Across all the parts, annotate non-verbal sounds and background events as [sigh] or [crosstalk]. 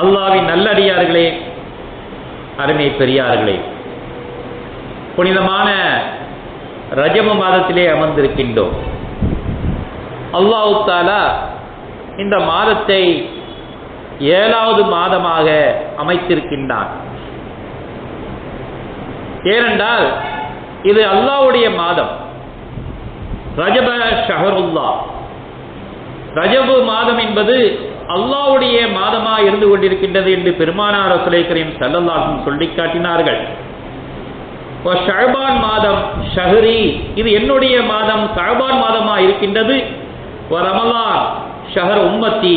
அல்லாவின் நல்லடியார்களே அருமை பெரியார்களே புனிதமான ரஜம மாதத்திலே அமர்ந்திருக்கின்றோம். அல்லாஹு தாலா இந்த மாதத்தை ஏழாவது மாதமாக அமைத்திருக்கின்றான். ஏனென்றால் இது அல்லாவுடைய மாதம். ரஜப ஷஹருல்லா. ரஜபு மாதம் என்பது அல்லாஹ்வுடைய மாதமா இருந்து கொண்டிருக்கின்றது என்று பெருமானார் ரசூலை கரீம் சொல்லி காட்டினார்கள். ஷஹபான் மாதம் ஷஹரி இது என்னுடைய மாதம் ஷஹபான் மாதமா இருக்கின்றது. ரமலான் ஷஹர் உம்மத்தி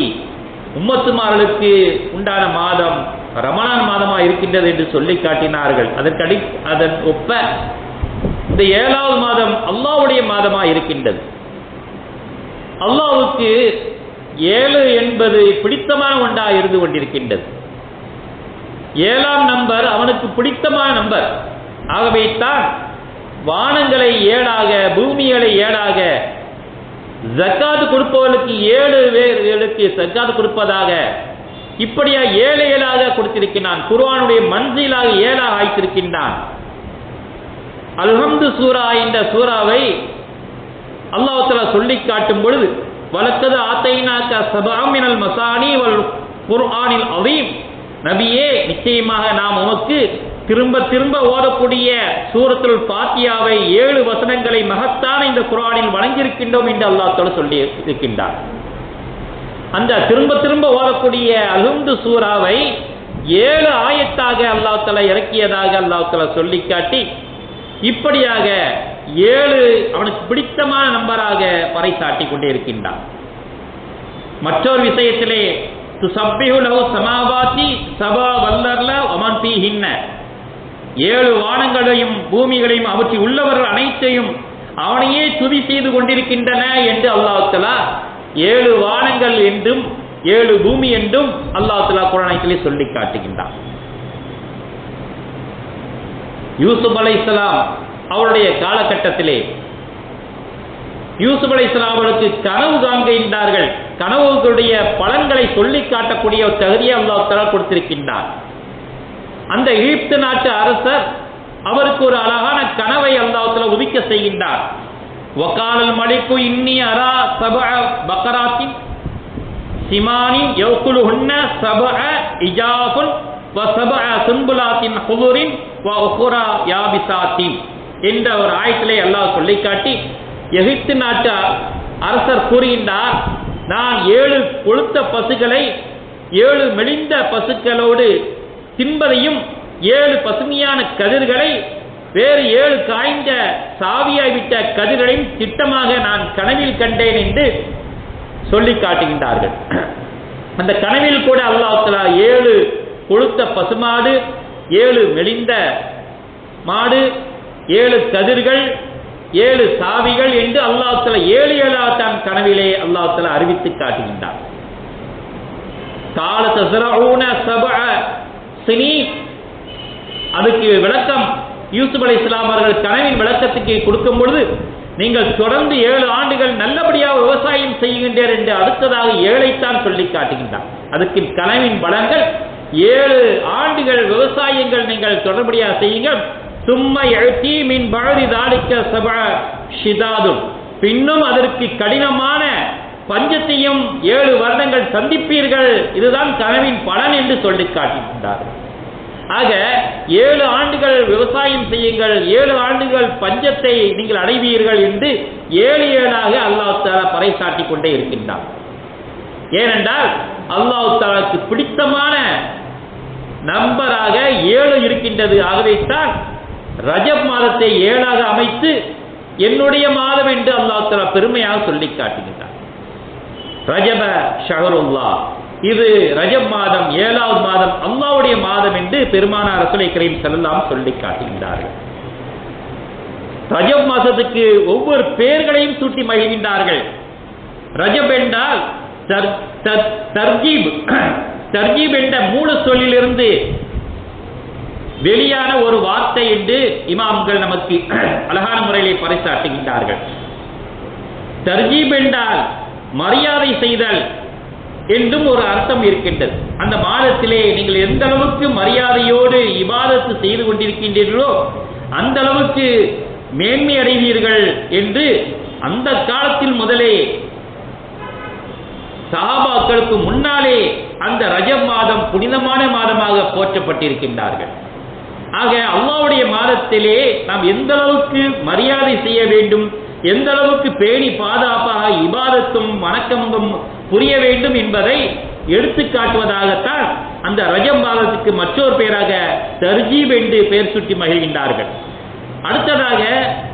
உம்மத்துமார்களுக்கு உண்டான மாதம் ரமலான் மாதமா இருக்கின்றது என்று சொல்லி காட்டினார்கள். அதற்கடி அதன் ஒப்ப இந்த ஏழாவது மாதம் அல்லாஹ்வுடைய மாதமா இருக்கின்றது. அல்லாவுக்கு ஏழு என்பது பிடித்தமான ஒன்றா இருந்து கொண்டிருக்கின்றது. ஏழாம் நம்பர் அவனுக்கு பிடித்தமான நம்பர். ஆகவே தான் வானங்களை ஏழாக பூமிகளை ஏழாக ஜக்காது கொடுப்பவர்களுக்கு ஏழு பேர்களுக்கு ஜக்காது கொடுப்பதாக இப்படியா ஏழு ஏழாக கொடுத்திருக்கிறான். குர்வானுடைய மன்சிலாக ஏழாக ஆய்த்திருக்கின்றான். அல்ஹம்து சூரா என்ற சூறாவை அல்லாஹ் சொல்லி காட்டும் பொழுது வழக்கது ஆத்தைனாக்க சபாமினல் மசானி வல் குர்ஆனில் அதீம் நபியே நிச்சயமாக நாம் உமக்கு திரும்ப திரும்ப ஓதக்கூடிய சூரத்துல் பாத்தியாவை ஏழு வசனங்களை மகத்தான இந்த குர்ஆனில் வழங்கியிருக்கின்றோம் என்று அல்லாஹ் சொல்லி இருக்கின்றார் அந்த திரும்ப திரும்ப ஓதக்கூடிய அலுந்து சூறாவை ஏழு ஆயத்தாக அல்லாஹ் தலா இறக்கியதாக அல்லாஹ் தலா சொல்லி காட்டி இப்படியாக ஏழு அவனுக்கு பிடித்தமான நம்பராக பறைசாட்டி கொண்டே இருக்கின்றான். மற்றொரு விஷயத்திலே துசப்பிஹு லஹு சமாவாத்தி சபா வல்லர்ல ஒமன் பீஹின்ன. ஏழு வானங்களையும் பூமிகளையும் அவற்றில் உள்ளவர்கள் அனைத்தையும் அவனையே துதி செய்து கொண்டிருக்கின்றன என்று அல்லாஹலா ஏழு வானங்கள் என்றும் ஏழு பூமி என்றும் அல்லாஹலா தலா சொல்லி காட்டுகின்றான். யூசுப் அலை அவருடைய காலகட்டத்திலே. யூசுப் அலை இஸ்லாமனுக்கு கனவு காண்கின்றார்கள். கனவுகளுடைய பலன்களை சொல்லி காட்டக்கூடிய தகுதியை அல்லாஹ் கொடுத்திருக்கின்றார் அந்த எகிப்து நாட்டு அரசர் அவருக்கு ஒரு அழகான கனவை அல்லாஹ் உதிக்க செய்கின்றார். ஒக்காலல் மலிக்கு இன்னி அரா சப பக்கராத்தின் சிமானின் யௌகுலுஹுன்ன சப இஜாபுன் வ சப சுன்புலாத்தின் ஹுதுரின் வ உஹுரா யாபிசாத்தின். என்ற ஒரு ஆயத்திலே அல்லாஹ் சொல்லி காட்டி எகிப்து நாட்டு அரசர் கூறுகின்றார் நான் ஏழு கொளுத்த பசுகளை ஏழு மெலிந்த பசுக்களோடு தின்பதையும் ஏழு பசுமையான கதிர்களை வேறு ஏழு காய்ந்த சாவியாய்விட்ட கதிர்களையும் திட்டமாக நான் கனவில் கண்டேன் என்று சொல்லி காட்டுகின்றார்கள். அந்த கனவில் கூட அல்லாஹலா ஏழு கொளுத்த பசுமாடு ஏழு மெலிந்த மாடு ஏழு கதிர்கள் ஏழு சாவிகள் என்று அல்லாஹ் ஏழு ஏழா தான் கனவிலே அல்லாஹ் அறிவித்து காட்டுகின்றார் கால தசரூன சப சினி அதுக்கு விளக்கம் யூசுப் அலி இஸ்லாம் அவர்கள் கனவின் விளக்கத்துக்கு கொடுக்கும் பொழுது நீங்கள் தொடர்ந்து ஏழு ஆண்டுகள் நல்லபடியாக விவசாயம் செய்கின்றீர் என்று அடுத்ததாக ஏழைத்தான் சொல்லி காட்டுகின்றார் அதுக்கு கனவின் பலங்கள் ஏழு ஆண்டுகள் விவசாயங்கள் நீங்கள் தொடர்படியாக செய்யுங்கள். சும்மா எழுத்தி மின் பழுதி தாளிக்க சப ஷிதாதும் பின்னும் அதற்கு கடினமான பஞ்சத்தையும் ஏழு வருடங்கள் சந்திப்பீர்கள். இதுதான் கனவின் பலன் என்று சொல்லி காட்டுகின்றார்கள் ஆக ஏழு ஆண்டுகள் விவசாயம் செய்யுங்கள். ஏழு ஆண்டுகள் பஞ்சத்தை நீங்கள் அடைவீர்கள் என்று ஏழு ஏழாக அல்லாஹ் தாலா பறைசாட்டி கொண்டே இருக்கின்றார் ஏனென்றால் அல்லாஹ் தாலாக்கு பிடித்தமான நம்பராக ஏழு இருக்கின்றது. ஆகவே தான் ரஜப் மாதத்தை ஏழாக அமைத்து என்னுடைய மாதம் என்று அல்லாஹ் பெருமையாக சொல்லி காட்டுகின்றார் ரஜப ஷஹருல்லா. இது ரஜப் மாதம் ஏழாவது மாதம் அல்லாவுடைய மாதம் என்று பெருமானார் ரசூலை கரீம் செல்லலாம் சொல்லி காட்டுகின்றார்கள். ரஜப் மாதத்துக்கு ஒவ்வொரு பெயர்களையும் சூட்டி மகிழ்கின்றார்கள். ரஜப் என்றால் தர்ஜீப் தர்ஜீப் என்ற மூல சொல்லிலிருந்து வெளியான ஒரு வார்த்தை என்று இமாம்கள் நமக்கு [clears throat] அழகான முறையிலே பறைசாட்டுகின்றார்கள் தர்ஜீப் என்றால் மரியாதை செய்தல் என்றும் ஒரு அர்த்தம் இருக்கின்றது. அந்த மாதத்திலே நீங்கள் எந்த அளவுக்கு மரியாதையோடு இபாதத்து செய்து கொண்டிருக்கின்றீர்களோ அந்த அளவுக்கு மேன்மை அடைவீர்கள் என்று அந்த காலத்தில் முதலே சஹாபாக்களுக்கு முன்னாலே அந்த ரஜம் மாதம் புனிதமான மாதமாக போற்றப்பட்டிருக்கின்றார்கள். ஆக அல்லாவுடைய மாதத்திலே நாம் எந்த அளவுக்கு மரியாதை செய்ய வேண்டும் எந்த அளவுக்கு பேணி பாதுகாப்பாக இபாதத்தும் வணக்கமும் புரிய வேண்டும் என்பதை எடுத்து காட்டுவதாகத்தான் அந்த ரஜம் மாதத்துக்கு மற்றொரு பெயராக தர்ஜீப் என்று பெயர் சுட்டி மகிழ்கின்றார்கள். அடுத்ததாக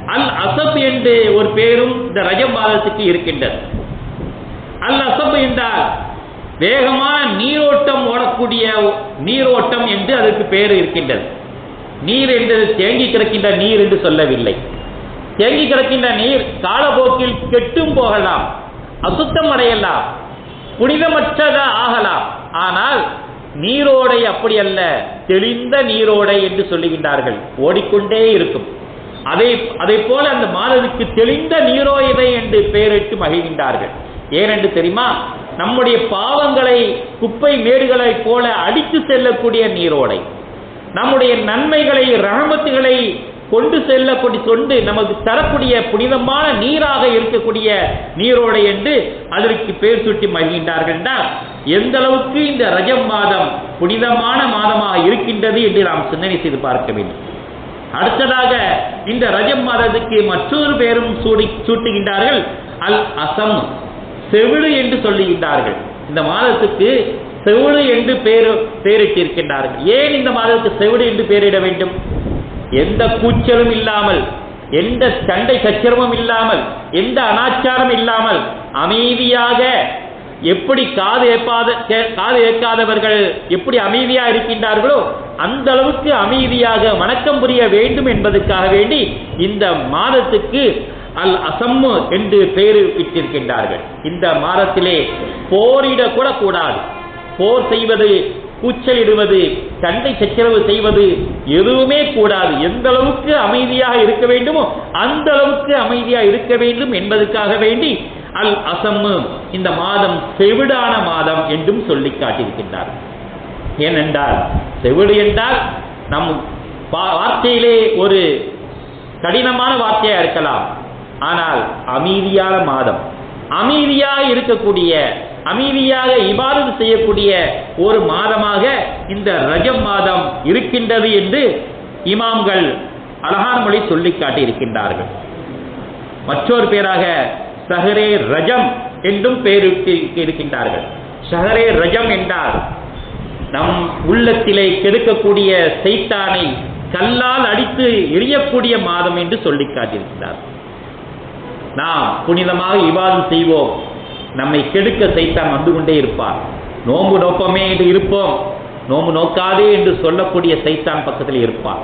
அல் அசப் என்று ஒரு பெயரும் இந்த ரஜம் மாதத்துக்கு இருக்கின்றது. அல் அசப் என்றால் வேகமான நீரோட்டம் ஓடக்கூடிய நீரோட்டம் என்று அதற்கு பெயர் இருக்கின்றது. நீர் என்று தேங்கி கிடக்கின்ற நீர் என்று சொல்லவில்லை. தேங்கி கிடக்கின்ற நீர் காலப்போக்கில் கெட்டும் போகலாம். அசுத்தம் அடையலாம். புனிதமற்றதா ஆகலாம். ஆனால் நீரோடை அப்படி அல்ல. தெளிந்த நீரோடை என்று சொல்லுகின்றார்கள். ஓடிக்கொண்டே இருக்கும். அதை அதை போல அந்த மாதத்துக்கு தெளிந்த நீரோயதை என்று பெயரிட்டு மகிழ்கின்றார்கள். ஏனென்று தெரியுமா? நம்முடைய பாவங்களை குப்பை மேடுகளைப் போல அடித்து செல்லக்கூடிய நீரோடை. நம்முடைய நன்மைகளை ரகமத்துகளை கொண்டு செல்லக்கூடிய கொண்டு நமக்கு தரக்கூடிய புனிதமான நீராக இருக்கக்கூடிய நீரோடை என்று அதற்கு பேர் சுட்டி மகிழ்கின்றார்கள் என்றால் எந்த அளவுக்கு இந்த ரஜம் மாதம் புனிதமான மாதமாக இருக்கின்றது என்று நாம் சிந்தனை செய்து பார்க்க வேண்டும். அடுத்ததாக இந்த ரஜம் மாதத்துக்கு மற்றொரு பேரும் சூடி சூட்டுகின்றார்கள் அல் அசம் செவிடு என்று சொல்லுகின்றார்கள். இந்த மாதத்துக்கு செவிடு என்று பேரு பெயரிட்டிருக்கின்றார்கள் ஏன் இந்த மாதத்துக்கு செவிடு என்று பெயரிட வேண்டும்? எந்த கூச்சலும் இல்லாமல் எந்த சண்டை சச்சரமும் இல்லாமல் எந்த அனாச்சாரம் இல்லாமல் அமைதியாக எப்படி காது ஏற்பாத காது ஏற்காதவர்கள் எப்படி அமைதியா இருக்கின்றார்களோ அந்த அளவுக்கு அமைதியாக வணக்கம் புரிய வேண்டும் என்பதற்காக வேண்டி இந்த மாதத்துக்கு அல் அசம்மு என்று பெயர் இட்டிருக்கின்றார்கள். இந்த மாதத்திலே போரிடக்கூட கூடாது போர் செய்வது கூச்சலிடுவது சண்டை சச்சரவு செய்வது எதுவுமே கூடாது. எந்த அளவுக்கு அமைதியாக இருக்க வேண்டுமோ அந்த அளவுக்கு அமைதியாக இருக்க வேண்டும் என்பதற்காக வேண்டி அல் அசம்மு இந்த மாதம் செவிடான மாதம் என்றும் சொல்லி காட்டியிருக்கின்றார். ஏனென்றால் செவிடு என்றால் நம் வா- வார்த்தையிலே ஒரு கடினமான வார்த்தையா இருக்கலாம். ஆனால் அமைதியான மாதம் அமைதியாக இருக்கக்கூடிய அமைதியாக இபாதம் செய்யக்கூடிய ஒரு மாதமாக இந்த ரஜம் மாதம் இருக்கின்றது என்று இமாம்கள் அழகான மொழி சொல்லி காட்டியிருக்கின்றார்கள். மற்றொரு பேராக சஹரே ரஜம் என்றும் பெயரிட்டு இருக்கின்றார்கள். ஷஹரே ரஜம் என்றால் நம் உள்ளத்திலே கெடுக்கக்கூடிய சைத்தானை கல்லால் அடித்து எரியக்கூடிய மாதம் என்று சொல்லி காட்டியிருக்கிறார். நாம் புனிதமாக இவாதம் செய்வோம். நம்மை கெடுக்க சைத்தான் வந்து கொண்டே இருப்பார். நோன்பு நோப்பமே என்று இருப்போம். நோன்பு நோக்காதே என்று சொல்லக்கூடிய சைத்தான் பக்கத்தில் இருப்பான்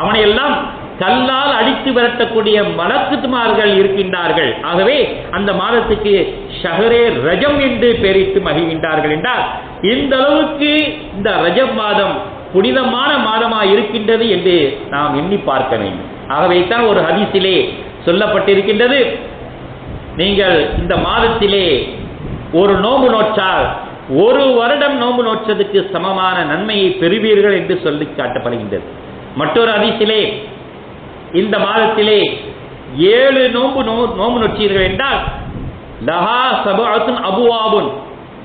அவனை எல்லாம் கல்லால் அடித்து விரட்டக்கூடிய மலக்குமார்கள் இருக்கின்றார்கள். ஆகவே அந்த மாதத்துக்கு ஷஹரே ரஜம் என்று பெயரிட்டு மகிழ்கின்றார்கள் என்றால் இந்த அளவுக்கு இந்த ரஜம் மாதம் புனிதமான மாதமாக இருக்கின்றது என்று நாம் எண்ணி பார்க்க வேண்டும். ஆகவே தான் ஒரு ஹதீஸிலே சொல்லப்பட்டிருக்கின்றது. நீங்கள் இந்த மாதத்திலே ஒரு நோம்பு நோற்றால் ஒரு வருடம் நோம்பு நோற்றதுக்கு சமமான நன்மையை பெறுவீர்கள் என்று சொல்லி காட்டப்படுகின்றது. மற்றொரு அதிசிலே இந்த மாதத்திலே ஏழு நோன்பு நோ நோம்பு நோற்றீர்கள் என்றால் லஹா சபாத்தும் அபுவாபுன்.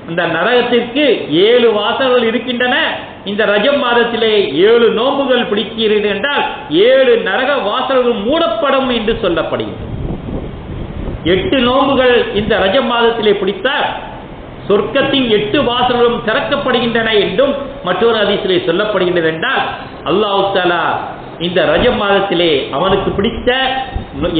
இந்த நரகத்திற்கு ஏழு வாசல்கள் இருக்கின்றன. இந்த ரஜம் மாதத்திலே ஏழு நோம்புகள் பிடிக்கிறீர்கள் என்றால் ஏழு நரக வாசல்கள் மூடப்படும் என்று சொல்லப்படுகிறது. எட்டு நோம்புகள் இந்த ரஜ மாதத்திலே பிடித்தால் சொர்க்கத்தின் எட்டு வாசல்களும் திறக்கப்படுகின்றன என்றும் மற்றொரு அதிசயிலே சொல்லப்படுகின்றது என்றால் அல்லாஹு தாலா இந்த ரஜ மாதத்திலே அவனுக்கு பிடித்த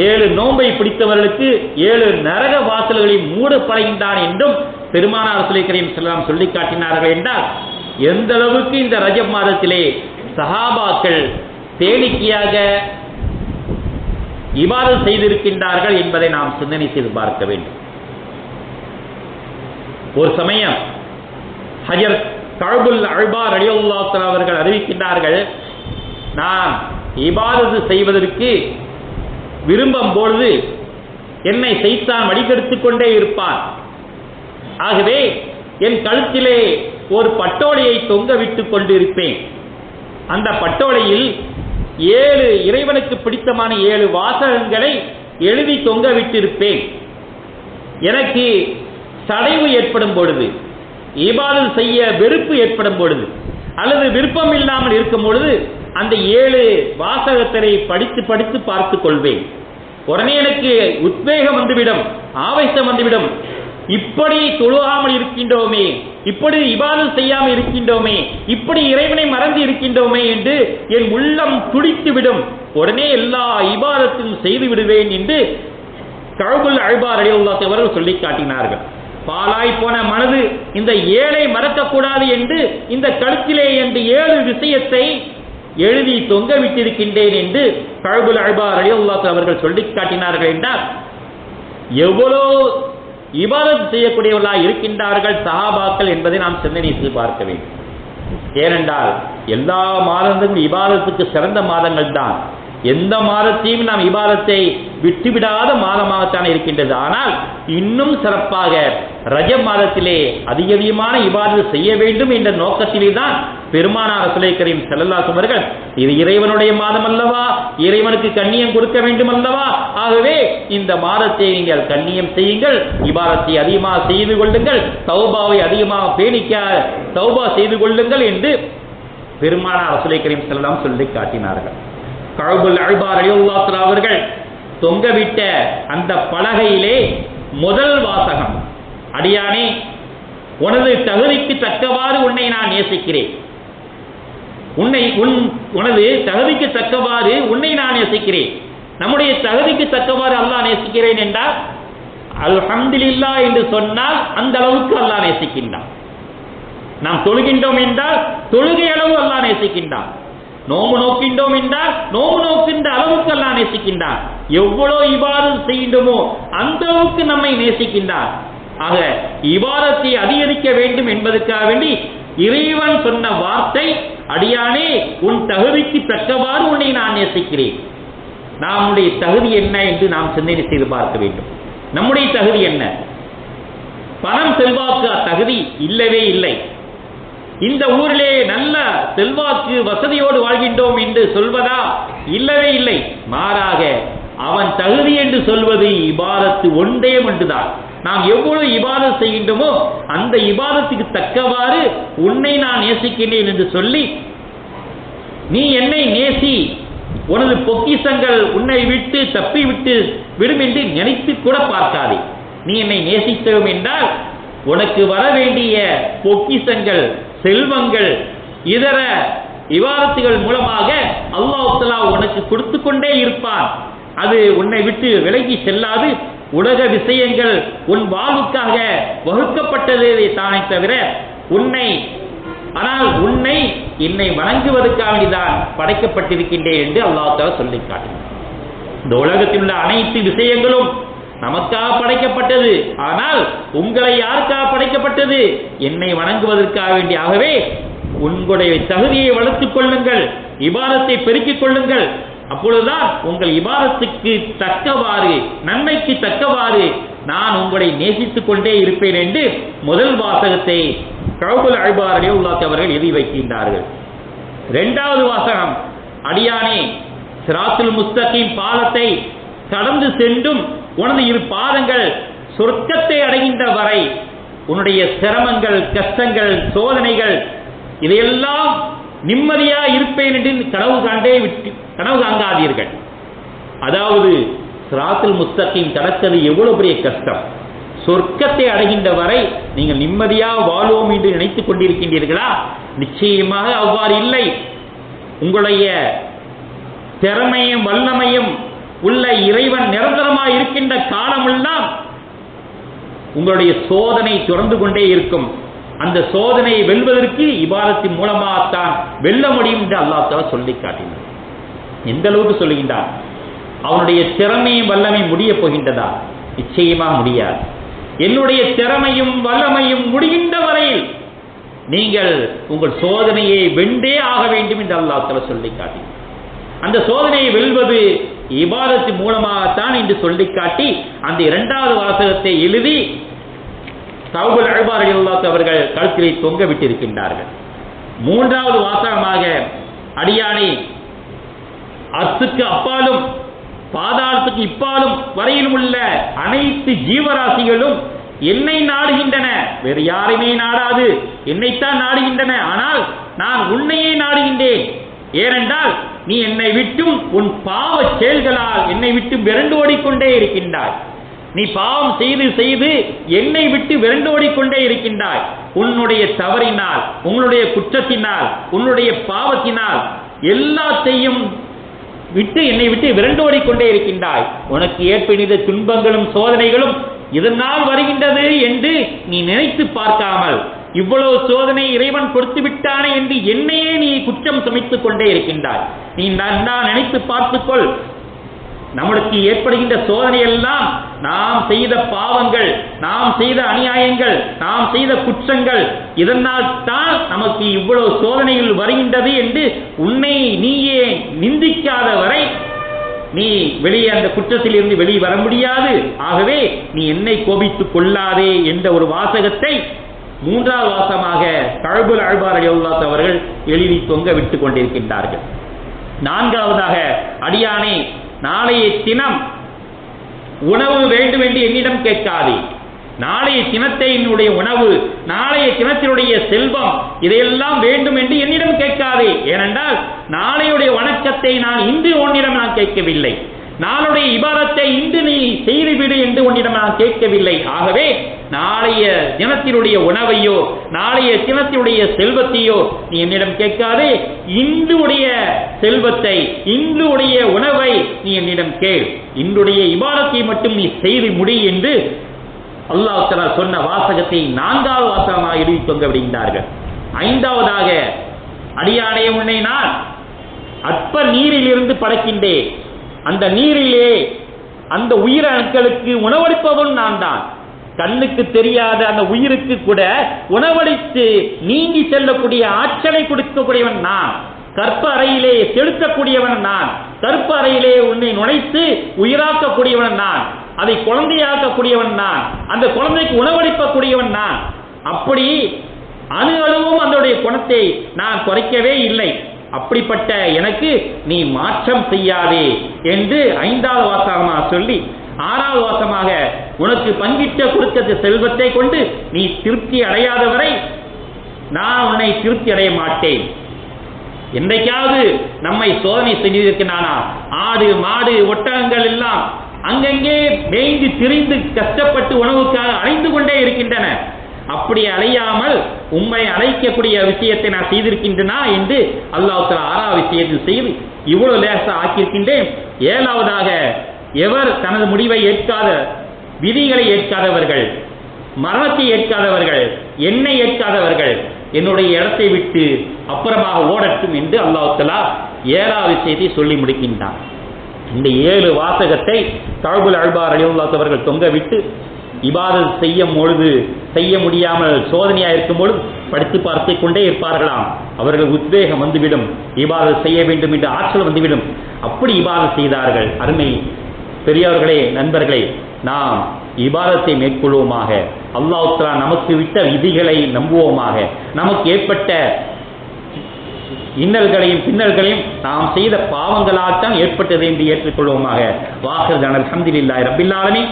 ஏழு நோன்பை பிடித்தவர்களுக்கு ஏழு நரக வாசல்களை மூடப்படுகின்றான் என்றும் பெருமானார் சுலைக்கரையும் செல்லாம் சொல்லி காட்டினார்கள் என்றால் எந்த அளவுக்கு இந்த ரஜ மாதத்திலே சஹாபாக்கள் தேனிக்கையாக இவ்வாறு செய்திருக்கின்றார்கள் என்பதை நாம் சிந்தனை செய்து பார்க்க வேண்டும். ஒரு சமயம் ஹஜர் கழ்புல் அழ்பார் அலியுல்லாத்தன் அவர்கள் அறிவிக்கின்றார்கள் நான் இபாதத்து செய்வதற்கு விரும்பும் பொழுது என்னை செய்தான் வடிகெடுத்துக் கொண்டே இருப்பான் ஆகவே என் கழுத்திலே ஒரு பட்டோலையை தொங்க விட்டுக் கொண்டிருப்பேன். அந்த பட்டோலையில் ஏழு இறைவனுக்கு பிடித்தமான ஏழு வாசகங்களை எழுதி தொங்க விட்டிருப்பேன். எனக்கு சடைவு ஏற்படும் பொழுது இபாதல் செய்ய வெறுப்பு ஏற்படும் பொழுது அல்லது விருப்பம் இல்லாமல் இருக்கும் பொழுது அந்த ஏழு வாசகத்தினை படித்து படித்து பார்த்து கொள்வேன். உடனே எனக்கு உத்வேகம் வந்துவிடும் ஆவேசம் வந்துவிடும். இப்படி தொழுகாமல் இருக்கின்றோமே இப்படி இபாதல் செய்யாமல் இருக்கின்றோமே இப்படி இறைவனை மறந்து இருக்கின்றோமே என்று என் உள்ளம் துடித்து விடும் உடனே எல்லா இபாதத்தையும் செய்து விடுவேன் என்று கழுகுல் அழ்பார் அலிவுல்லாத் அவர்கள் சொல்லி காட்டினார்கள். பாலாய் போன மனது இந்த ஏழை மறக்கக்கூடாது என்று இந்த கழுத்திலே என்று ஏழு விஷயத்தை எழுதி தொங்க விட்டிருக்கின்றேன் என்று கழுகுல் அழ்பார் அலிவுல்லாத் அவர்கள் சொல்லி காட்டினார்கள் என்றால் எவ்வளோ இபாதத் செய்யக்கூடியவர்களாக இருக்கின்றார்கள் சஹாபாக்கள் என்பதை நாம் சிந்தனை செய்து பார்க்க வேண்டும். ஏனென்றால் எல்லா மாதங்களும் இபாதத்துக்கு சிறந்த மாதங்கள் தான். எந்த மாதத்தையும் நாம் இபாதத்தை விட்டுவிடாத மாதமாகத்தான் இருக்கின்றது. ஆனால் இன்னும் சிறப்பாக ரஜ மாதத்திலே அதிக அதிகமான இவ்வாறு செய்ய வேண்டும் என்ற நோக்கத்திலே தான் பெருமானார் சுலை கரீம் செல்லல்லாஸ் அவர்கள் இது இறைவனுடைய மாதம் அல்லவா? இறைவனுக்கு கண்ணியம் கொடுக்க வேண்டும் அல்லவா? ஆகவே இந்த மாதத்தை நீங்கள் கண்ணியம் செய்யுங்கள் இபாதத்தை அதிகமாக செய்து கொள்ளுங்கள் தௌபாவை அதிகமாக பேணிக்க சௌபா செய்து கொள்ளுங்கள் என்று பெருமானார் சுலை கரீம் செல்லாம் சொல்லி காட்டினார்கள். கழுபுல் அழ்பார் அலியுல்லாத்ரா அவர்கள் தொங்கவிட்ட அந்த பலகையிலே முதல் வாசகம் அடியானே உனது தகுதிக்கு தக்கவாறு உன்னை நான் நேசிக்கிறேன். உன்னை உன் உனது தகுதிக்கு தக்கவாறு உன்னை நான் நேசிக்கிறேன். நம்முடைய தகுதிக்கு தக்கவாறு அல்லாஹ் நேசிக்கிறேன் என்றால் அல்ஹம்துலில்லா என்று சொன்னால் அந்த அளவுக்கு அல்லாஹ் நேசிக்கின்றான். நாம் தொழுகின்றோம் என்றால் தொழுகை அளவு அல்லாஹ் நேசிக்கின்றான். நோம்பு நோக்கின்றோம் என்றால் நோம்பு நோக்கின்ற அளவுக்கு அல்லாஹ் நேசிக்கின்றான். எவ்வளவு இவ்வாறு செய்கின்றோமோ அந்த அளவுக்கு நம்மை நேசிக்கின்றான். ஆக இவாதத்தை அதிகரிக்க வேண்டும் என்பதற்காக வேண்டி இறைவன் சொன்ன வார்த்தை அடியானே உன் தகுதிக்கு தக்கவாறு உன்னை நான் நேசிக்கிறேன். நம்முடைய தகுதி என்ன என்று நாம் சிந்தனை செய்து பார்க்க வேண்டும். நம்முடைய தகுதி என்ன? பணம் செல்வாக்கு தகுதி இல்லவே இல்லை. இந்த ஊரிலே நல்ல செல்வாக்கு வசதியோடு வாழ்கின்றோம் என்று சொல்வதா? இல்லவே இல்லை. மாறாக அவன் தகுதி என்று சொல்வது இபாரத்து ஒன்றே ஒன்றுதான். நாம் எவ்வளவு இபாதத் செய்கின்றோமோ அந்த இபாதத்துக்கு தக்கவாறு உன்னை நான் நேசிக்கின்றேன் என்று சொல்லி நீ என்னை நேசி உனது பொக்கிசங்கள் உன்னை விட்டு தப்பி விட்டு விடும் என்று நினைத்து கூட பார்க்காதே. நீ என்னை நேசித்தோம் என்றால் உனக்கு வர வேண்டிய பொக்கிசங்கள் செல்வங்கள் இதர விவாதத்துகள் மூலமாக அல்லாஹ் உனக்கு கொடுத்து கொண்டே இருப்பான். அது உன்னை விட்டு விலகி செல்லாது. உலக விஷயங்கள் உன் வாழ்வுக்காக வகுக்கப்பட்டதே தானே தவிர உன்னை ஆனால் உன்னை என்னை வணங்குவதற்காக தான் படைக்கப்பட்டிருக்கின்றேன் என்று அல்லாஹ் சொல்லி காட்டினார் இந்த உலகத்தில் உள்ள அனைத்து விஷயங்களும் நமக்காக படைக்கப்பட்டது. ஆனால் உங்களை யாருக்காக படைக்கப்பட்டது? என்னை வணங்குவதற்காக வேண்டியாகவே உங்களுடைய தகுதியை வளர்த்துக் கொள்ளுங்கள் இபாதத்தை பெருக்கிக் கொள்ளுங்கள் அப்பொழுதுதான் உங்கள் இபாதத்துக்கு தக்கவாறு நன்மைக்கு தக்கவாறு நான் உங்களை நேசித்துக் கொண்டே இருப்பேன் என்று முதல் வாசகத்தை கவுகுல் உள்ளாக்கி அவர்கள் எழுதி வைக்கின்றார்கள். இரண்டாவது வாசகம் அடியானே சிராத்துல் முஸ்தகின் பாலத்தை கடந்து சென்றும் உனது இரு பாதங்கள் சொர்க்கத்தை அடைகின்ற வரை உன்னுடைய சிரமங்கள் கஷ்டங்கள் சோதனைகள் இதையெல்லாம் நிம்மதியா இருப்பேன் என்று கனவு காண்டே விட்டு கனவு காங்காதீர்கள் அதாவது சிராத்தில் முஸ்தகிம் கடத்தது எவ்வளவு பெரிய கஷ்டம். சொர்க்கத்தை அடைகின்ற வரை நீங்கள் நிம்மதியா வாழ்வோம் என்று நினைத்துக் கொண்டிருக்கின்றீர்களா? நிச்சயமாக அவ்வாறு இல்லை. உங்களுடைய திறமையும் வல்லமையும் உள்ள இறைவன் நிரந்தரமாக இருக்கின்ற காலமெல்லாம் உங்களுடைய சோதனை தொடர்ந்து கொண்டே இருக்கும். அந்த சோதனையை வெல்வதற்கு இபாதத்தின் மூலமாகத்தான் வெல்ல முடியும் என்று அல்லாஹ் சொல்லி காட்டினார் எந்த அளவுக்கு சொல்லுகின்றார்? அவனுடைய திறமையும் வல்லமை முடிய போகின்றதா? நிச்சயமா முடியாது. என்னுடைய திறமையும் வல்லமையும் முடிகின்ற வரையில் நீங்கள் உங்கள் சோதனையை வென்றே ஆக வேண்டும் என்று அல்லாஹ் சொல்லி காட்டி. அந்த சோதனையை வெல்வது இபாதத்து மூலமாகத்தான் என்று சொல்லி காட்டி அந்த இரண்டாவது வாசகத்தை எழுதி கவுபுல் அழ்பார் அவர்கள் கழுத்திலே தொங்க விட்டிருக்கின்றார்கள். மூன்றாவது வாசகமாக அடியானை அத்துக்கு அப்பாலும் பாதாளத்துக்கு இப்பாலும் வரையிலும் உள்ள அனைத்து ஜீவராசிகளும் என்னை நாடுகின்றன. வேறு யாரையுமே நாடாது. என்னைத்தான் நாடுகின்றன. ஆனால் நான் உன்னையே நாடுகின்றேன். ஏனென்றால் நீ என்னை விட்டும் உன் பாவ செயல்களால் என்னை விட்டு விரண்டு ஓடிக்கொண்டே இருக்கின்றாய். நீ பாவம் செய்து செய்து என்னை விட்டு விரண்டு ஓடிக்கொண்டே இருக்கின்றாய். உன்னுடைய தவறினால் உன்னுடைய குற்றத்தினால் உன்னுடைய பாவத்தினால் எல்லாத்தையும் விட்டு என்னை விட்டு விரண்டோடி கொண்டே இருக்கின்றாய். உனக்கு ஏற்படுகிற துன்பங்களும் சோதனைகளும் இதனால் வருகின்றது என்று நீ நினைத்து பார்க்காமல் இவ்வளவு சோதனை இறைவன் கொடுத்து விட்டானே என்று என்னையே நீ குற்றம் சுமைத்துக் கொண்டே இருக்கின்றாய். நீ நன்னா நினைத்து பார்த்துக்கொள். நம்மளுக்கு ஏற்படுகின்ற சோதனை எல்லாம் நாம் செய்த பாவங்கள் நாம் செய்த அநியாயங்கள் நாம் செய்த குற்றங்கள் இதனால் தான் நமக்கு இவ்வளவு சோதனைகள் வருகின்றது என்று உன்னை நீயே நிந்திக்காத வரை நீ வெளியே அந்த குற்றத்தில் இருந்து வெளியே வர முடியாது. ஆகவே நீ என்னை கோபித்துக் கொள்ளாதே என்ற ஒரு வாசகத்தை மூன்றாவது வாசமாக கழுபுல் அழ்பார் அலிவுல்லாத் அவர்கள் எழுதி தொங்க விட்டுக் கொண்டிருக்கின்றார்கள். நான்காவதாக அடியானை நாளைய தினம் உணவு வேண்டும் என்று என்னிடம் கேட்காதே. நாளைய தினத்தை என்னுடைய உணவு நாளைய தினத்தினுடைய செல்வம் இதையெல்லாம் வேண்டும் என்று என்னிடம் கேட்காதே. ஏனென்றால் நாளையுடைய வணக்கத்தை நான் இன்று உன்னிடம் நான் கேட்கவில்லை. நாளுடைய இபாதத்தை இன்று நீ செய்துவிடு என்று உன்னிடம் நான் கேட்கவில்லை. ஆகவே நாளைய தினத்தினுடைய உணவையோ நாளைய தினத்தினுடைய செல்வத்தையோ நீ என்னிடம் கேட்காதே. இன்றுடைய செல்வத்தை இன்றுடைய உணவை நீ என்னிடம் கேள். இன்றுடைய இபாதத்தை மட்டும் நீ செய்து முடி என்று அல்லாஹ் தலா சொன்ன வாசகத்தை நான்காவது வாசகமாக எழுதி தொங்க விடுகின்றார்கள் ஐந்தாவதாக அடியானே உன்னை நான் அற்ப நீரில் இருந்து படைக்கின்றேன். அந்த நீரிலே அந்த உயிரணுக்களுக்கு உணவளிப்பவன் நான் தான் கண்ணுக்கு தெரியாத அந்த உயிருக்கு கூட உணவளித்து நீங்கி செல்லக்கூடிய ஆற்றலை கொடுக்கக்கூடியவன் நான். கற்ப அறையிலே செலுத்தக்கூடியவன் நான். கற்ப அறையிலே உன்னை நுழைத்து உயிராக்கக்கூடியவன் நான். அதை குழந்தையாக்கக்கூடியவன் நான். அந்த குழந்தைக்கு உணவளிக்கக்கூடியவன் நான். அப்படி அணு அளவும் அதனுடைய குணத்தை நான் குறைக்கவே இல்லை. அப்படிப்பட்ட எனக்கு நீ மாற்றம் செய்யாதே என்று ஐந்தாவது வாசகமாக சொல்லி ஆறாவது வாசமாக உனக்கு பங்கிட்ட கொடுத்த செல்வத்தை கொண்டு நீ திருப்தி அடையாதவரை நான் உன்னை திருப்தி அடைய மாட்டேன். என்றைக்காவது நம்மை சோதனை செஞ்சிருக்கிறானா ஆடு மாடு ஒட்டகங்கள் எல்லாம் அங்கங்கே மேய்ந்து திரிந்து கஷ்டப்பட்டு உணவுக்காக அலைந்து கொண்டே இருக்கின்றன. அப்படி அலையாமல் உண்மை அழைக்கக்கூடிய விஷயத்தை நான் செய்திருக்கின்றனா என்று அல்லாஹ் ஆறாவது விஷயத்தில் செய்து இவ்வளவு லேசா ஆக்கியிருக்கின்றேன். ஏழாவதாக எவர் தனது முடிவை ஏற்காத விதிகளை ஏற்காதவர்கள் மரணத்தை ஏற்காதவர்கள் என்னை ஏற்காதவர்கள் என்னுடைய இடத்தை விட்டு அப்புறமாக ஓடட்டும் என்று அல்லாஹலா ஏழாவது செய்தி சொல்லி முடிக்கின்றான். இந்த ஏழு வாசகத்தை தழுபுல் அல்பார் அலிவுல்லாத் அவர்கள் தொங்க விட்டு இபாதத் செய்யும் பொழுது செய்ய முடியாமல் சோதனையாக இருக்கும் பொழுது படித்து பார்த்து கொண்டே இருப்பார்களாம். அவர்கள் உத்வேகம் வந்துவிடும் இபாதத் செய்ய வேண்டும் என்று ஆற்றல் வந்துவிடும். அப்படி இபாதத் செய்தார்கள். அருமை பெரியவர்களே நண்பர்களே நாம் இபாதத்தை மேற்கொள்வோமாக அல்லாஹ் தஆலா நமக்கு விட்ட விதிகளை நம்புவோமாக நமக்கு ஏற்பட்ட இன்னல்களையும் பின்னல்களையும் நாம் செய்த பாவங்களால் தான் ஏற்பட்டது என்று ஏற்றுக்கொள்வோமாக வாஹர் அல்ஹம்துலில்லாஹி ரப்பில் ஆலமீன்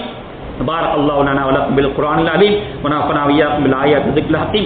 بارك الله لنا ولكم بالقرآن العظيم ونفعنا وإياكم بالآيات والذكر الحكيم